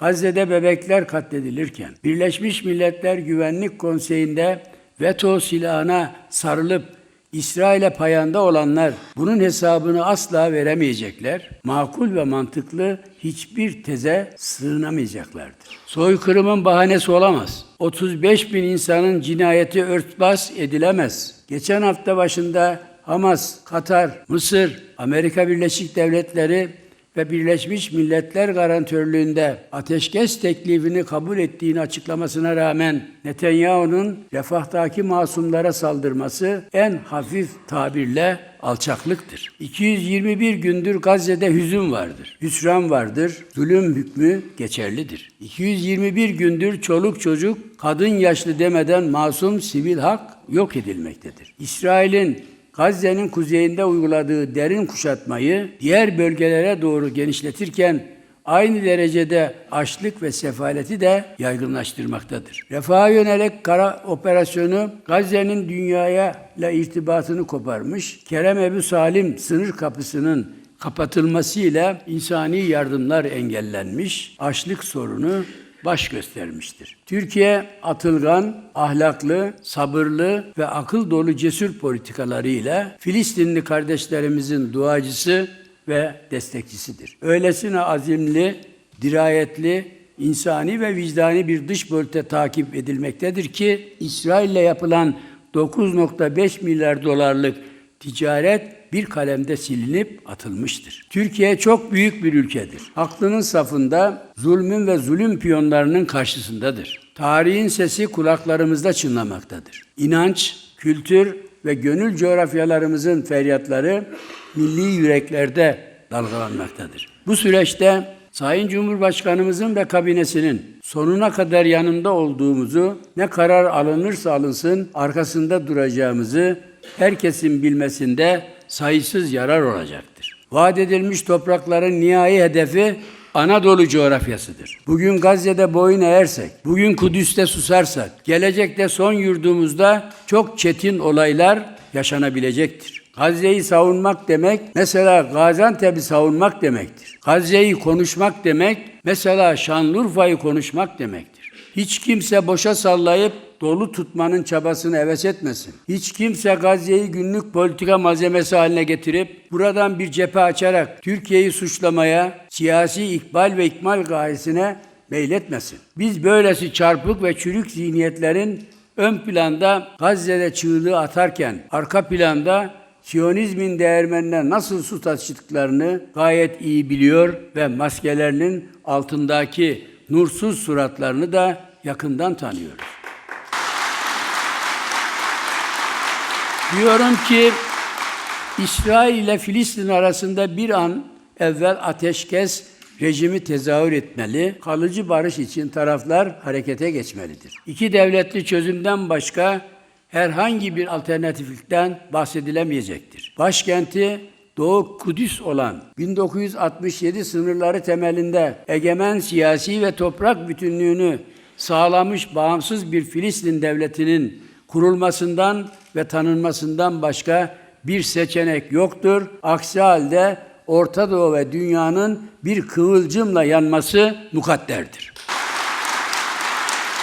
Gazze'de bebekler katledilirken, Birleşmiş Milletler Güvenlik Konseyi'nde veto silahına sarılıp İsrail'e payanda olanlar bunun hesabını asla veremeyecekler. Makul ve mantıklı hiçbir teze sığınamayacaklardır. Soykırımın bahanesi olamaz. 35 bin insanın cinayeti örtbas edilemez. Geçen hafta başında Hamas, Katar, Mısır, Amerika Birleşik Devletleri ve Birleşmiş Milletler garantörlüğünde ateşkes teklifini kabul ettiğini açıklamasına rağmen Netanyahu'nun refahtaki masumlara saldırması en hafif tabirle alçaklıktır. 221 gündür Gazze'de hüzün vardır, hüsran vardır, zulüm hükmü geçerlidir. 221 gündür çoluk çocuk, kadın yaşlı demeden masum sivil hak yok edilmektedir. İsrail'in Gazze'nin kuzeyinde uyguladığı derin kuşatmayı diğer bölgelere doğru genişletirken aynı derecede açlık ve sefaleti de yaygınlaştırmaktadır. Refaha yönelik kara operasyonu Gazze'nin dünyaya ile irtibatını koparmış, Kerem Ebu Salim sınır kapısının kapatılmasıyla insani yardımlar engellenmiş, açlık sorunu baş göstermiştir. Türkiye atılgan, ahlaklı, sabırlı ve akıl dolu cesur politikalarıyla Filistinli kardeşlerimizin duacısı ve destekçisidir. Öylesine azimli, dirayetli, insani ve vicdani bir dış politika takip edilmektedir ki İsrail'le yapılan 9.5 milyar dolarlık ticaret bir kalemde silinip atılmıştır. Türkiye çok büyük bir ülkedir. Aklının safında zulmün ve zulüm piyonlarının karşısındadır. Tarihin sesi kulaklarımızda çınlamaktadır. İnanç, kültür ve gönül coğrafyalarımızın feryatları milli yüreklerde dalgalanmaktadır. Bu süreçte Sayın Cumhurbaşkanımızın ve kabinesinin sonuna kadar yanında olduğumuzu, ne karar alınırsa alınsın arkasında duracağımızı herkesin bilmesinde sayısız yarar olacaktır. Vaat edilmiş toprakların nihai hedefi Anadolu coğrafyasıdır. Bugün Gazze'de boyun eğersek, bugün Kudüs'te susarsak, gelecekte son yurdumuzda çok çetin olaylar yaşanabilecektir. Gazze'yi savunmak demek, mesela Gaziantep'i savunmak demektir. Gazze'yi konuşmak demek, mesela Şanlıurfa'yı konuşmak demektir. Hiç kimse boşa sallayıp dolu tutmanın çabasını heves etmesin. Hiç kimse Gazze'yi günlük politika malzemesi haline getirip buradan bir cephe açarak Türkiye'yi suçlamaya, siyasi ikbal ve ikmal gayesine meyletmesin. Biz böylesi çarpık ve çürük zihniyetlerin ön planda Gazze'de çığlığı atarken arka planda Siyonizmin değermenine nasıl su taşıdıklarını gayet iyi biliyor ve maskelerinin altındaki nursuz suratlarını da yakından tanıyoruz. Diyorum ki İsrail ile Filistin arasında bir an evvel ateşkes rejimi tezahür etmeli, kalıcı barış için taraflar harekete geçmelidir. İki devletli çözümden başka herhangi bir alternatiflikten bahsedilemeyecektir. Başkenti Doğu Kudüs olan 1967 sınırları temelinde egemen siyasi ve toprak bütünlüğünü sağlamış bağımsız bir Filistin devletinin kurulmasından ve tanınmasından başka bir seçenek yoktur. Aksi halde Orta Doğu ve dünyanın bir kıvılcımla yanması mukadderdir.